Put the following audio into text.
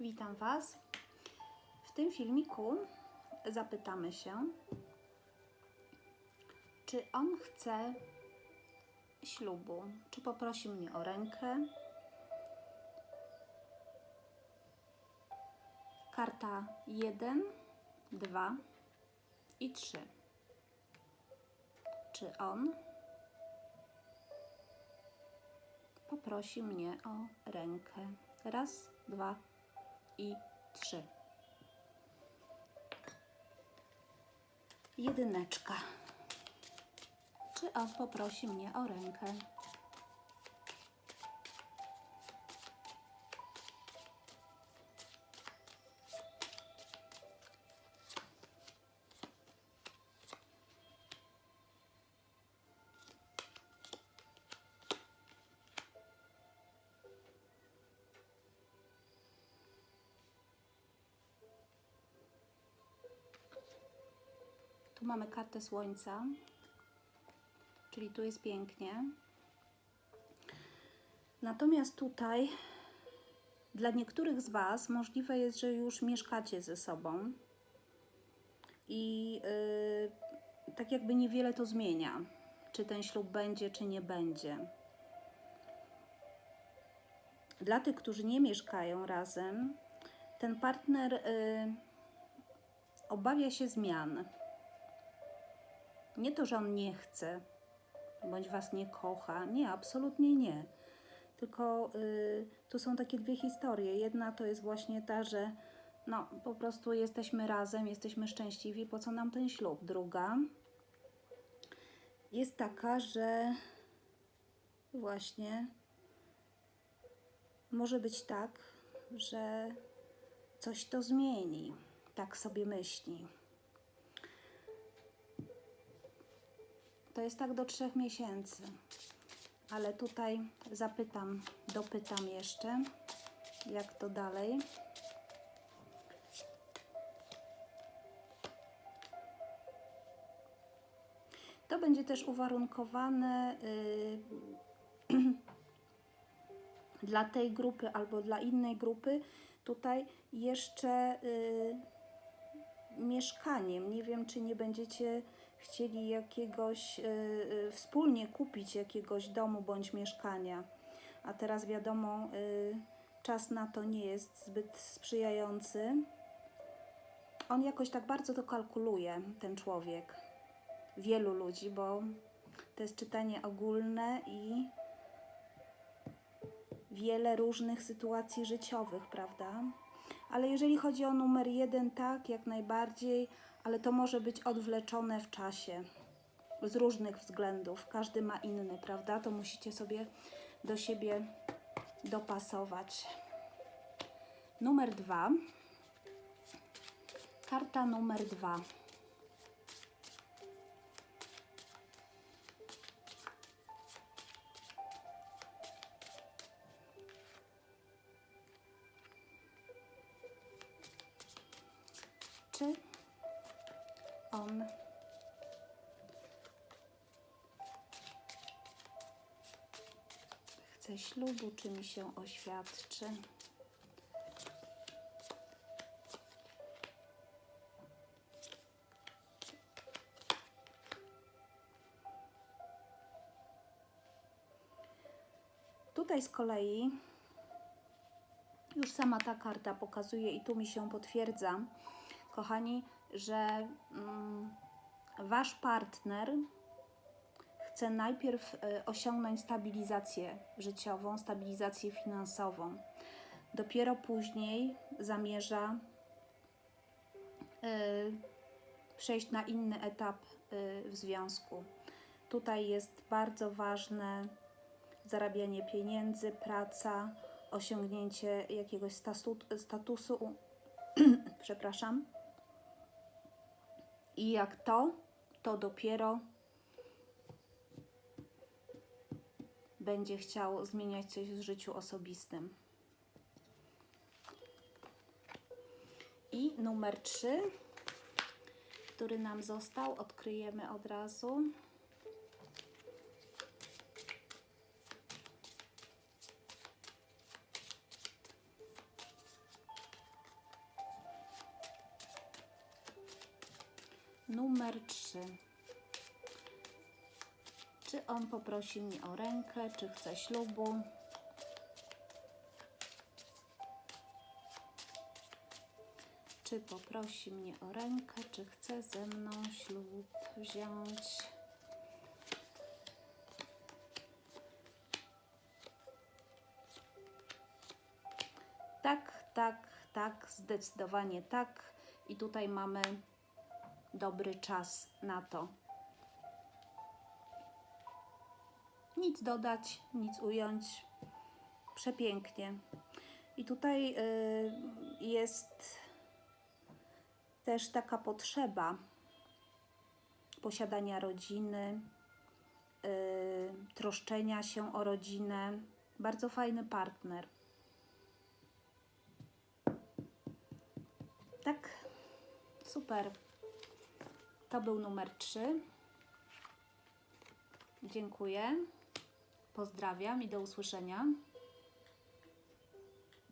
Witam Was. W tym filmiku zapytamy się, czy on chce ślubu, czy poprosi mnie o rękę. Karta 1, 2 i 3. Czy on poprosi mnie o rękę? Raz, dwa i trzy. Jedyneczka. Czy on poprosi mnie o rękę? Tu mamy kartę słońca, czyli tu jest pięknie. Natomiast tutaj dla niektórych z Was możliwe jest, że już mieszkacie ze sobą i yy, tak jakby niewiele to zmienia, czy ten ślub będzie, czy nie będzie. Dla tych, którzy nie mieszkają razem, ten partner yy, obawia się zmian. Nie to, że on nie chce, bądź was nie kocha. Nie, absolutnie nie. Tylko y, tu są takie dwie historie. Jedna to jest właśnie ta, że no po prostu jesteśmy razem, jesteśmy szczęśliwi, po co nam ten ślub? Druga jest taka, że właśnie może być tak, że coś to zmieni. Tak sobie myśli. To jest tak do trzech miesięcy. Ale tutaj zapytam, dopytam jeszcze, jak to dalej. To będzie też uwarunkowane y, dla tej grupy albo dla innej grupy. Tutaj jeszcze y, mieszkaniem. Nie wiem, czy nie będziecie chcieli jakiegoś, y, wspólnie kupić jakiegoś domu bądź mieszkania. A teraz wiadomo, y, czas na to nie jest zbyt sprzyjający. On jakoś tak bardzo to kalkuluje, ten człowiek. Wielu ludzi, bo to jest czytanie ogólne i wiele różnych sytuacji życiowych, prawda? Ale jeżeli chodzi o numer jeden, tak, jak najbardziej, ale to może być odwleczone w czasie z różnych względów. Każdy ma inny, prawda? To musicie sobie do siebie dopasować. Numer dwa. Karta numer dwa. Czy on chce ślubu, czy mi się oświadczy? Tutaj z kolei już sama ta karta pokazuje i tu mi się potwierdza, kochani, że mm, wasz partner chce najpierw y, osiągnąć stabilizację życiową, stabilizację finansową. Dopiero później zamierza y, przejść na inny etap y, w związku. Tutaj jest bardzo ważne zarabianie pieniędzy, praca, osiągnięcie jakiegoś statu- statusu, przepraszam. I jak to, to dopiero będzie chciał zmieniać coś w życiu osobistym. I numer 3, który nam został, odkryjemy od razu. Numer 3. Czy on poprosi mnie o rękę, czy chce ślubu? Czy poprosi mnie o rękę, czy chce ze mną ślub wziąć? Tak, tak, tak, zdecydowanie tak. I tutaj mamy dobry czas na to. Nic dodać, nic ująć. Przepięknie. I tutaj y, jest też taka potrzeba posiadania rodziny, y, troszczenia się o rodzinę. Bardzo fajny partner. Tak, super. To był numer 3. Dziękuję. Pozdrawiam i do usłyszenia.